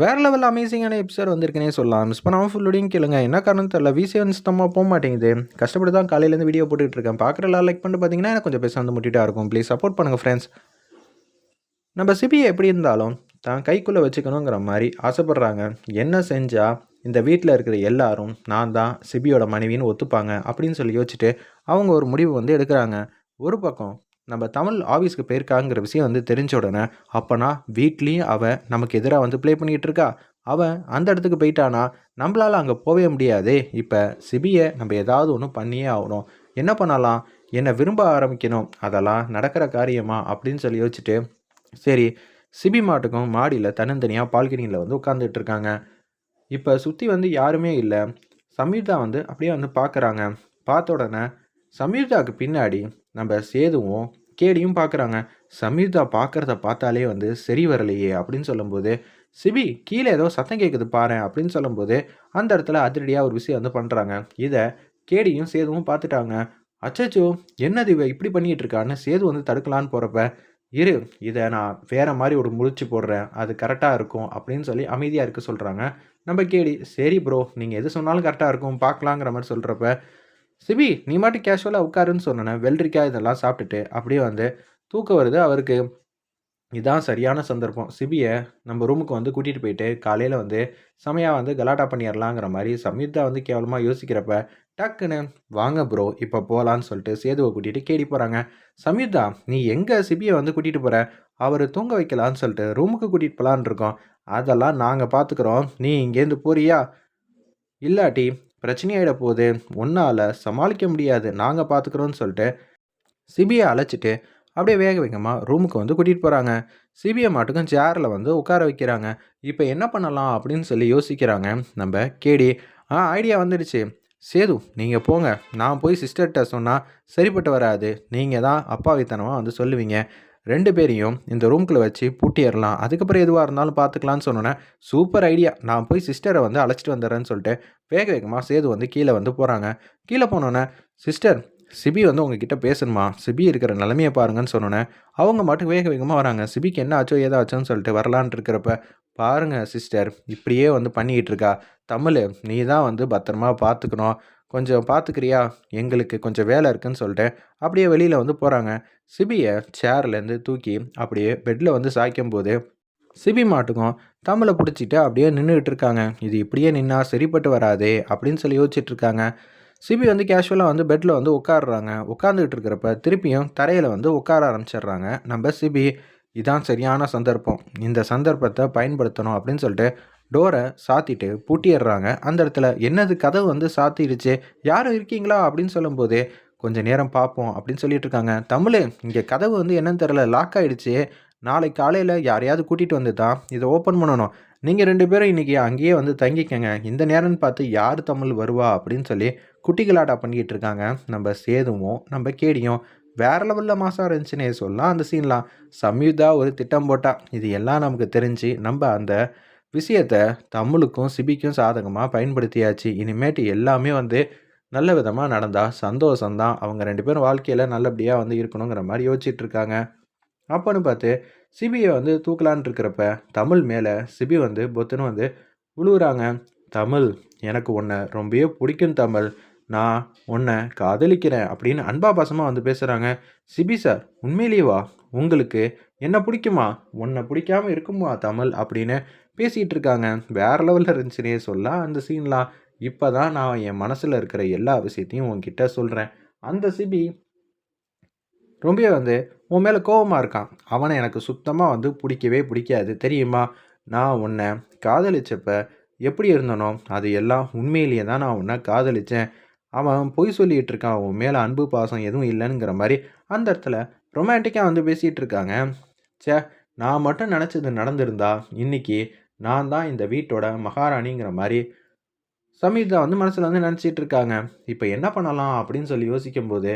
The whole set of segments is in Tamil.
வேறு லெவல் அமேசிங்கான எபிசோட் வந்திருக்குனே சொல்லலாம். மிஸ் பண்ணாமல் ஃபுல்லோடையும் கேளுங்க. என்ன காரணம் தெரியல. விசிஎன் சுத்தமாக போக மாட்டேங்குது. கஷ்டப்பட்டு தான் காலையிலேருந்து வீடியோ போட்டுட்டு இருக்கேன். பார்க்குற எல்லாம் லைக் பண்ணிட்டு பார்த்தீங்கன்னா எனக்கு கொஞ்சம் பேச வந்து முட்டிட்டா இருக்கும். ப்ளீஸ் சப்போர்ட் பண்ணுங்கள் ஃப்ரெண்ட்ஸ் நம்ம சிபி எப்படி இருந்தாலும் தான் கைக்குள்ளே வச்சுக்கணுங்கிற மாதிரி ஆசைப்பட்றாங்க. என்ன செஞ்சால் இந்த வீட்டில் இருக்கிற எல்லாரும் நான் தான் சிபியோட மனைவின்னு ஒத்துப்பாங்க அப்படின்னு சொல்லி யோசிச்சுட்டு அவங்க ஒரு முடிவு வந்து எடுக்கிறாங்க. ஒரு பக்கம் நம்ம தமிழ் ஆஃபீஸ்க்கு போயிருக்காங்கிற விஷயம் வந்து தெரிஞ்ச உடனே அப்போனா வீட்லேயும் அவள் நமக்கு எதிராக வந்து ப்ளே பண்ணிகிட்டு இருக்கா? அவன் அந்த இடத்துக்கு போயிட்டானா? நம்மளால் அங்கே போகவே முடியாதே. இப்போ சிபியை நம்ம ஏதாவது ஒன்று பண்ணியே ஆகணும். என்ன பண்ணலாம்? என்னை விரும்ப ஆரம்பிக்கணும். அதெல்லாம் நடக்கிற காரியமா? அப்படின்னு சொல்லி யோசிச்சுட்டு சரி சிபி மாட்டுக்கும் மாடியில் தன்னந்தனியாக பால்கனியில் வந்து உட்காந்துட்டு இருக்காங்க. இப்போ சுற்றி வந்து யாருமே இல்லை. சமீர்தா வந்து அப்படியே வந்து பார்க்குறாங்க பார்த்த உடனே சமீர்தாவுக்கு பின்னாடி நம்ம சேதுவும் கேடியும் பார்க்குறாங்க சமீர்தா பார்க்குறத பார்த்தாலே வந்து சரி வரலையே அப்படின்னு சொல்லும்போது சிபி கீழே ஏதோ சத்தம் கேட்குது பாரு அப்படின்னு சொல்லும்போது அந்த இடத்துல அதிரடியாக ஒரு விஷயம் வந்து பண்ணுறாங்க இதை கேடியும் சேதுவும் பார்த்துட்டாங்க. அச்சச்சோ என்னது இவ இப்படி பண்ணிகிட்டு இருக்கான்னு சேது வந்து தடுக்கலான்னு போகிறப்ப இரு இதை நான் வேறு மாதிரி ஒரு முழிச்சு போடுறேன். அது கரெக்டாக இருக்கும் அப்படின்னு சொல்லி அமைதியாக இருக்க சொல்கிறாங்க நம்ம கேடி சரி ப்ரோ நீங்கள் எது சொன்னாலும் கரெக்டாக இருக்கும் பார்க்கலாங்கிற மாதிரி சொல்கிறப்ப சிபி நீ மாட்டு கேஷுவலாக உட்காருன்னு சொன்னேன் வெள்ளரிக்காய் இதெல்லாம் சாப்பிட்டுட்டு அப்படியே வந்து தூக்கம் வருது. அவருக்கு இதான் சரியான சந்தர்ப்பம். சிபியை நம்ம ரூமுக்கு வந்து கூட்டிகிட்டு போயிட்டு காலையில் வந்து செமையாக வந்து கலாட்டா பண்ணிடலாங்கிற மாதிரி சமீர்தா வந்து கேவலமாக யோசிக்கிறப்ப டக்குன்னு வாங்க ப்ரோ இப்போ போகலான்னு சொல்லிட்டு சேதுவை கூட்டிகிட்டு கேடி போகிறாங்க சமீர்தா நீ எங்கே சிபியை வந்து கூட்டிகிட்டு போகிற அவர் தூங்க வைக்கலான்னு சொல்லிட்டு ரூமுக்கு கூட்டிகிட்டு போகலான் இருக்கோம். அதெல்லாம் நாங்கள் பார்த்துக்குறோம் நீ இங்கேருந்து போறியா? இல்லாட்டி பிரச்சனையாயிட போகுது ஒன்றால் சமாளிக்க முடியாது. நாங்கள் பார்த்துக்குறோன்னு சொல்லிட்டு சிபியை அழைச்சிட்டு அப்படியே வேக வேகமாக ரூமுக்கு வந்து கூட்டிகிட்டு போகிறாங்க சிபிஐ மாட்டுக்கும் சேரில் வந்து உட்கார வைக்கிறாங்க. இப்போ என்ன பண்ணலாம் அப்படின்னு சொல்லி யோசிக்கிறாங்க. நம்ம கேடி ஆ ஐடியா வந்துடுச்சு. சேது நீங்கள் போங்க. நான் போய் சிஸ்டர்கிட்ட சொன்னால் சரிப்பட்டு வராது. நீங்கள் தான் அப்பாவித்தனமாக வந்து சொல்லுவீங்க. ரெண்டு பேரையும் இந்த ரூம்குள்ளே வச்சு பூட்டிடலாம் அதுக்கப்புறம் எதுவாக இருந்தாலும் பார்த்துக்கலான்னு சொன்னோன்னே சூப்பர் ஐடியா. நான் போய் சிஸ்டரை வந்து அழைச்சிட்டு வந்துடுறேன்னு சொல்லிட்டு வேக வேகமாக சேது வந்து கீழே வந்து போகிறாங்க கீழே போனோன்னே சிஸ்டர் சிபி வந்து உங்ககிட்ட பேசணுமா? சிபி இருக்கிற நிலமையை பாருங்கன்னு சொன்னோன்னே அவங்க மட்டும் வேக வேகமாக வராங்க. சிபிக்கு என்ன ஆச்சோ ஏதாச்சோன்னு சொல்லிட்டு வரலான் இருக்கிறப்ப பாருங்க சிஸ்டர் இப்படியே வந்து பண்ணிக்கிட்டு இருக்கா. தமிழ் நீ தான் வந்து பத்திரமா பார்த்துக்கணும் கொஞ்சம் பார்த்துக்கிறியா எங்களுக்கு கொஞ்சம் வேலை இருக்குன்னு சொல்லிட்டு அப்படியே வெளியில் வந்து போகிறாங்க சிபியை சேர்லேருந்து தூக்கி அப்படியே பெட்டில் வந்து சாய்க்கும் போது சிபி மாட்டுக்கும் தமிழை பிடிச்சிட்டு அப்படியே நின்றுட்டு இருக்காங்க. இது இப்படியே நின்னா சரிப்பட்டு வராதே அப்படின்னு சொல்லி யோசிச்சுட்டு இருக்காங்க. சிபி வந்து கேஷுவலாக வந்து பெட்டில் வந்து உட்காடுறாங்க உட்காந்துக்கிட்டு இருக்கிறப்ப திருப்பியும் தரையில் வந்து உட்கார ஆரம்பிச்சிடுறாங்க. நம்ம சிபி இதான் சரியான சந்தர்ப்பம். இந்த சந்தர்ப்பத்தை பயன்படுத்தணும் அப்படின்னு சொல்லிட்டு டோரை சாத்திட்டு பூட்டிடுறாங்க அந்த இடத்துல என்னது கதவு வந்து சாத்திடுச்சு? யாரும் இருக்கீங்களா? அப்படின்னு சொல்லும்போது கொஞ்சம் நேரம் பார்ப்போம் அப்படின்னு சொல்லிட்டு இருக்காங்க. தமிழ் இங்கே கதவு வந்து என்னன்னு தெரில லாக் ஆகிடுச்சு நாளை காலையில் யாரையாவது கூட்டிகிட்டு வந்து தான் இதை ஓப்பன் பண்ணணும். நீங்கள் ரெண்டு பேரும் இன்றைக்கி அங்கேயே வந்து தங்கிக்கங்க. இந்த நேரம்னு பார்த்து யார் தமிழ் வருவா? அப்படின்னு சொல்லி குட்டிகளாட்டா பண்ணிக்கிட்டு இருக்காங்க. நம்ம சேதுவும் நம்ம கேடியும். வேற லெவலில் மாதம் இருந்துச்சுன்னே சொல்லலாம் அந்த சீன்லாம் சம்யுதா ஒரு திட்டம் போட்டால் இது எல்லாம் நமக்கு தெரிஞ்சு நம்ம அந்த விஷயத்தை தமிழுக்கும் சிபிக்கும் சாதகமாக பயன்படுத்தியாச்சு. இனிமேட்டு எல்லாமே வந்து நல்ல விதமாக நடந்தால் சந்தோஷம்தான். அவங்க ரெண்டு பேரும் வாழ்க்கையில் நல்லபடியாக வந்து இருக்கணுங்கிற மாதிரி யோசிச்சுட்டு இருக்காங்க அப்போன்னு பார்த்து சிபியை வந்து தூக்கலான் இருக்கிறப்ப தமிழ் மேலே சிபி வந்து பொத்துன்னு வந்து விழுவுறாங்க தமிழ் எனக்கு உன்னை ரொம்பவே பிடிக்கும் தமிழ். நான் உன்னை காதலிக்கிறேன் அப்படின்னு அன்பா பாசமாக வந்து பேசுகிறாங்க சிபி சார் உண்மையிலேயேவா உங்களுக்கு என்ன பிடிக்குமா? உன்னை பிடிக்காம இருக்குமா தமிழ்? அப்படின்னு பேசிகிட்டு இருக்காங்க. வேற லெவலில் இருந்துச்சுனே சொல்லலாம். அந்த சீன்லாம் இப்போ தான் நான் என் மனசில் இருக்கிற எல்லா விஷயத்தையும் உன்கிட்ட சொல்கிறேன் அந்த சிபி ரொம்ப வந்து உன் மேலே கோபமாக இருக்கான். அவனை எனக்கு சுத்தமாக வந்து பிடிக்கவே பிடிக்காது. தெரியுமா? நான் உன்னை காதலிச்சப்ப எப்படி இருந்தனோ அது எல்லாம் உண்மையிலேயே தான் நான் உன்னை காதலித்தேன் அவன் பொய் சொல்லிகிட்டு இருக்கான் அவன் மேலே அன்பு பாசம் எதுவும் இல்லைங்கிற மாதிரி அந்த இடத்துல ரொமான்டிக்காக வந்து பேசிகிட்டு இருக்காங்க சே நான் மட்டும் நினச்சது நடந்திருந்தா இன்றைக்கி நான் தான் இந்த வீட்டோட மகாராணிங்கிற மாதிரி சமீதா வந்து மனசில் வந்து நினச்சிட்டு இருக்காங்க இப்போ என்ன பண்ணலாம் அப்படின்னு சொல்லி யோசிக்கும்போது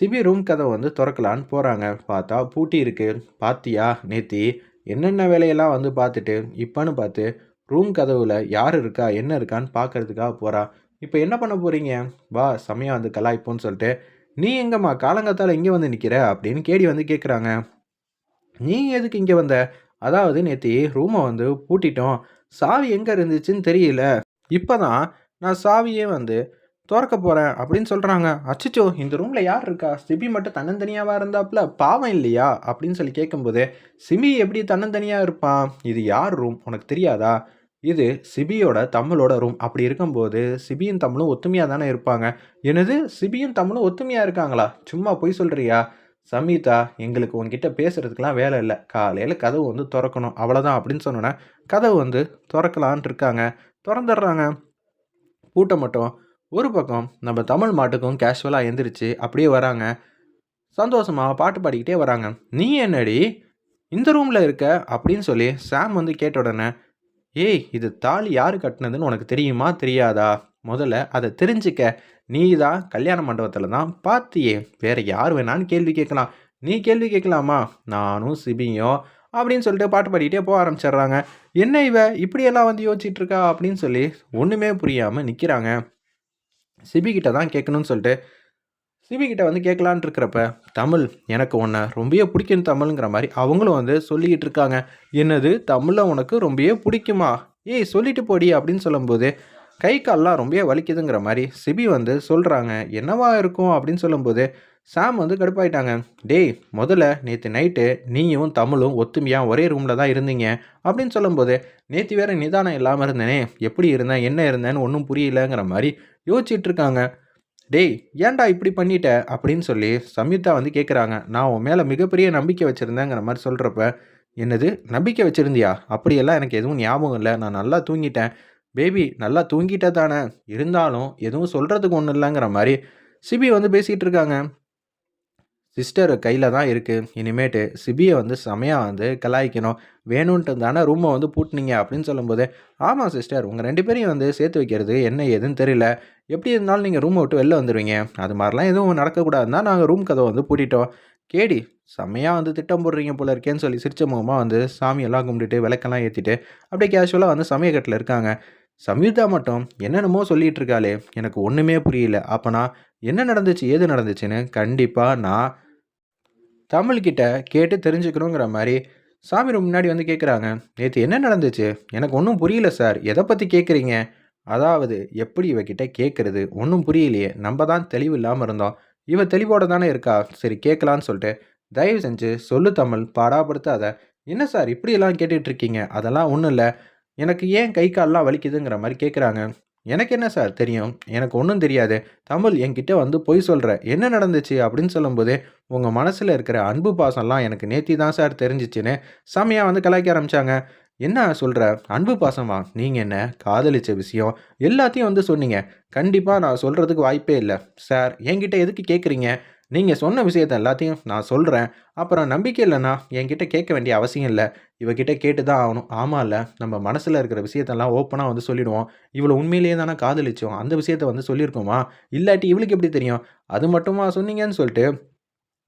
சிபி ரூம் கதவை வந்து திறக்கலான்னு போகிறாங்க பார்த்தா பூட்டி இருக்குது பாத்தியா நேத்தி? என்னென்ன வேலையெல்லாம் வந்து பார்த்துட்டு இப்போன்னு பார்த்து ரூம் கதவில் யார் இருக்கா என்ன இருக்கான்னு பார்க்கறதுக்காக போகிறா இப்போ என்ன பண்ண போகிறீங்க வா செமையாக வந்து கலாய்ப்போன்னு சொல்லிட்டு நீ எங்கம்மா காலங்காத்தால் இங்கே வந்து நிற்கிற அப்படின்னு கேடி வந்து கேட்குறாங்க நீ எதுக்கு இங்கே வந்த? அதாவது நேத்தி ரூமை வந்து பூட்டிட்டோம். சாவி எங்கே இருந்துச்சுன்னு தெரியல. இப்போ தான் நான் சாவியே வந்து திறக்க போகிறேன் அப்படின்னு சொல்கிறாங்க அச்சச்சோ இந்த ரூமில் யார் இருக்கா? சிபி மட்டும் தன்னந்தனியாவாக இருந்தாப்புல பாவம் இல்லையா? அப்படின்னு சொல்லி கேட்கும்போது சிமி எப்படி தன்னந்தனியாக இருப்பான்? இது யார் ரூம் உனக்கு தெரியாதா? இது சிபியோட தமிழோட ரூம் அப்படி இருக்கும்போது சிபியும் தமிழும் ஒத்துமையாக தானே இருப்பாங்க? என்னது? சிபியும் தமிழும் ஒத்துமையாக இருக்காங்களா? சும்மா போய் சொல்கிறியா சமீதா எங்களுக்கு உன்கிட்ட பேசுகிறதுக்கெலாம் வேலை இல்லை. காலையில் கதவு வந்து திறக்கணும். அவ்வளோதான் அப்படின்னு சொன்னோன்னே கதவு வந்து திறக்கலான்ட்டு இருக்காங்க. திறந்துடுறாங்க. பூட்டை மட்டும். ஒரு பக்கம் நம்ம தமிழ் மாட்டுக்கும் கேஷுவலாக எந்திரிச்சு அப்படியே வராங்க. சந்தோஷமாக பாட்டு பாடிக்கிட்டே வராங்க. நீ என்னடி? இந்த ரூமில் இருக்க? அப்படின்னு சொல்லி சாம் வந்து கேட்ட உடனே ஏய் இது தாலி யார் கட்டினதுன்னு உனக்கு தெரியுமா தெரியாதா? முதல்ல அதை தெரிஞ்சுக்க. நீ தான் கல்யாண மண்டபத்தில் தான் பார்த்தியே. வேறு யார் வேணான்னு கேள்வி கேட்கலாம். நீ கேள்வி கேட்கலாமா? நானும் சிபியும் அப்படின்னு சொல்லிட்டு பாட்டு பாடிக்கிட்டே போக ஆரம்பிச்சிடுறாங்க. என்ன இவ? இப்படியெல்லாம் வந்து யோசிச்சுட்டு இருக்கா? அப்படின்னு சொல்லி ஒன்றுமே புரியாமல் நிற்கிறாங்க சிபிகிட்ட தான் கேட்கணும்னு சொல்லிட்டு சிபி கிட்ட வந்து கேட்கலான் இருக்கிறப்ப தமிழ் எனக்கு உன்னை ரொம்பவே பிடிக்கும் தமிழுங்கிற மாதிரி அவங்களும் வந்து சொல்லிக்கிட்டு இருக்காங்க. என்னது? தமிழில் உனக்கு ரொம்பவே பிடிக்குமா? ஏய் சொல்லிட்டு போடி அப்படின்னு சொல்லும்போது கை கால்லாம் ரொம்பவே வலிக்குதுங்கிற மாதிரி சிபி வந்து சொல்கிறாங்க என்னவா இருக்கும்? அப்படின்னு சொல்லும்போது சாம் வந்து கடுப்பாயிட்டாங்க. டேய் முதல்ல நேற்று நைட்டு நீயும் தமிழும் ஒத்துமையாக ஒரே ரூமில் தான் இருந்தீங்க. அப்படின்னு சொல்லும்போது நேற்று வேறு நிதானம் இல்லாமல் இருந்தேனே எப்படி இருந்தேன்? என்ன இருந்தேன்னு ஒன்றும் புரியலங்கிற மாதிரி யோசிச்சுட்டு இருக்காங்க. டேய் ஏன்டா இப்படி பண்ணிட்ட? அப்படின்னு சொல்லி சம்யுக்தா வந்து கேட்குறாங்க நான் உன் மேலே மிகப்பெரிய நம்பிக்கை வச்சுருந்தேங்கிற மாதிரி சொல்கிறப்ப என்னது? நம்பிக்கை வச்சுருந்தியா? அப்படியெல்லாம் எனக்கு எதுவும் ஞாபகம் இல்லை. நான் நல்லா தூங்கிட்டேன். பேபி நல்லா தூங்கிட்டே தானே இருந்தாலும் எதுவும் சொல்கிறதுக்கு ஒன்றும் இல்லைங்கிற மாதிரி சிபி வந்து பேசிகிட்டு இருக்காங்க. சிஸ்டர் கையில் தான் இருக்குது இனிமேட்டு சிபியை வந்து செமையாக வந்து கலாய்க்கணும். வேணுன்ட்டு தானே ரூமை வந்து பூட்டினீங்க அப்படின்னு சொல்லும்போது ஆமாம் சிஸ்டர் உங்கள் ரெண்டு பேரையும் வந்து சேர்த்து வைக்கிறது என்ன ஏதுன்னு தெரியல. எப்படி இருந்தாலும் நீங்கள் ரூமை விட்டு வெளில வந்துடுவீங்க அது மாதிரிலாம் எதுவும் நடக்கக்கூடாதுன்னா நாங்கள் ரூம் கதவை வந்து பூட்டிட்டோம். கேடி செம்மையாக வந்து திட்டம் போடுறீங்க போல இருக்கேன்னு சொல்லி சிரிச்ச முகமாக வந்து சாமியெல்லாம் கும்பிட்டுட்டு விளக்கெல்லாம் ஏற்றிட்டு அப்படியே கேஷுவலாக வந்து சமயக்கட்டில் இருக்காங்க. சம்யுக்தா மட்டும் என்னென்னமோ சொல்லிகிட்டு இருக்காளே. எனக்கு ஒன்றுமே புரியல. அப்போனா என்ன நடந்துச்சு ஏது நடந்துச்சுன்னு கண்டிப்பாக நான் தமிழ்கிட்ட கேட்டு தெரிஞ்சுக்கணுங்கிற மாதிரி சாமி முன்னாடி வந்து கேட்குறாங்க நேற்று என்ன நடந்துச்சு? எனக்கு ஒன்றும் புரியல சார். எதை பற்றி கேட்குறீங்க அதாவது எப்படி இவகிட்ட கேட்குறது ஒன்றும் புரியலையே. நம்ம தான் தெளிவு இல்லாமல் இருந்தோம். இவ தெளிவோட தானே இருக்கா? சரி கேட்கலான்னு சொல்லிட்டு. தயவு செஞ்சு சொல்லு தமிழ். பாடாப்படுத்தாத. என்ன சார் இப்படியெல்லாம் கேட்டுட்ருக்கீங்க அதெல்லாம் ஒன்றும் இல்லை. எனக்கு ஏன் கை கால்லாம் வலிக்குதுங்கிற மாதிரி கேட்குறாங்க எனக்கு என்ன சார் தெரியும்? எனக்கு ஒன்றும் தெரியாது. தமிழ் என்கிட்ட வந்து பொய் சொல்கிற என்ன நடந்துச்சு? அப்படின்னு சொல்லும்போது உங்கள் மனசில் இருக்கிற அன்பு பாசம்லாம் எனக்கு நேத்தி தான் சார் தெரிஞ்சிச்சுன்னு செம்மையாக வந்து கலாய்க்க ஆரம்பித்தாங்க என்ன சொல்கிற அன்பு பாசமா? நீங்கள் என்ன? காதலிச்ச விஷயம்? எல்லாத்தையும் வந்து சொன்னீங்க. கண்டிப்பாக நான் சொல்கிறதுக்கு வாய்ப்பே இல்லை. சார் என்கிட்ட எதுக்கு கேட்குறீங்க நீங்கள் சொன்ன விஷயத்த எல்லாத்தையும் நான் சொல்கிறேன் அப்புறம் நம்பிக்கை இல்லைன்னா என்கிட்ட கேட்க வேண்டிய அவசியம் இல்லை. இவகிட்ட கேட்டு தான் ஆகணும். ஆமாம் இல்லை நம்ம மனசில் இருக்கிற விஷயத்தெல்லாம் ஓப்பனாக வந்து சொல்லிடுவோம். இவ்வளோ உண்மையிலேயே தானே காதலிச்சோம். அந்த விஷயத்த வந்து சொல்லியிருக்கோமா? இல்லாட்டி இவளுக்கு எப்படி தெரியும்? அது மட்டுமா சொன்னீங்கன்னு சொல்லிட்டு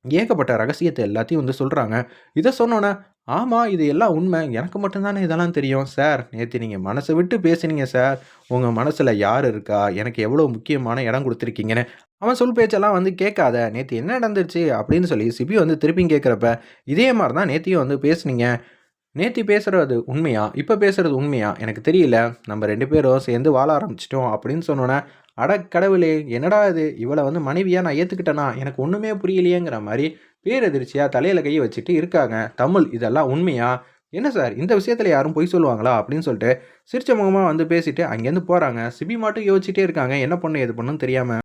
ஏகப்பட்ட ரகசியத்தை எல்லாத்தையும் வந்து சொல்கிறாங்க இதை சொன்னோன்னே ஆமாம் இது எல்லாம் உண்மை. எனக்கு மட்டும்தானே இதெல்லாம் தெரியும். சார் நேற்று நீங்கள் மனசை விட்டு பேசுனீங்க சார். உங்கள் மனசில் யார் இருக்கா? எனக்கு எவ்வளோ முக்கியமான இடம் கொடுத்துருக்கீங்கன்னு. அவன் சொல் பேச்செல்லாம் வந்து கேட்காத. நேற்று என்ன நடந்துருச்சு அப்படின்னு சொல்லி சிபி வந்து திருப்பியும் கேட்குறப்ப இதே மாதிரி தான் நேத்தியும் வந்து பேசுனீங்க. நேற்று பேசுகிறது உண்மையா? இப்போ பேசுகிறது உண்மையா? எனக்கு தெரியல. நம்ம ரெண்டு பேரும் சேர்ந்து வாழ ஆரம்பிச்சிட்டோம் அப்படின்னு சொன்னோன்னே அட கடவுளே என்னடா இது? இவளை வந்து மனைவியாக நான் ஏற்றுக்கிட்டேனா எனக்கு ஒன்றுமே புரியலையேங்கிற மாதிரி பேரதிர்ச்சியாக தலையில் கையை வச்சுட்டு இருக்காங்க. தமிழ் இதெல்லாம் உண்மையா? என்ன சார் இந்த விஷயத்தில் யாரும் பொய் சொல்லுவாங்களா? அப்படின்னு சொல்லிட்டு சிரிச்ச முகமாக வந்து பேசிட்டு அங்கேருந்து போகிறாங்க சிபி மட்டும் யோசிச்சுட்டே இருக்காங்க. என்ன பண்ணு எது பண்ணுன்னு தெரியாமல்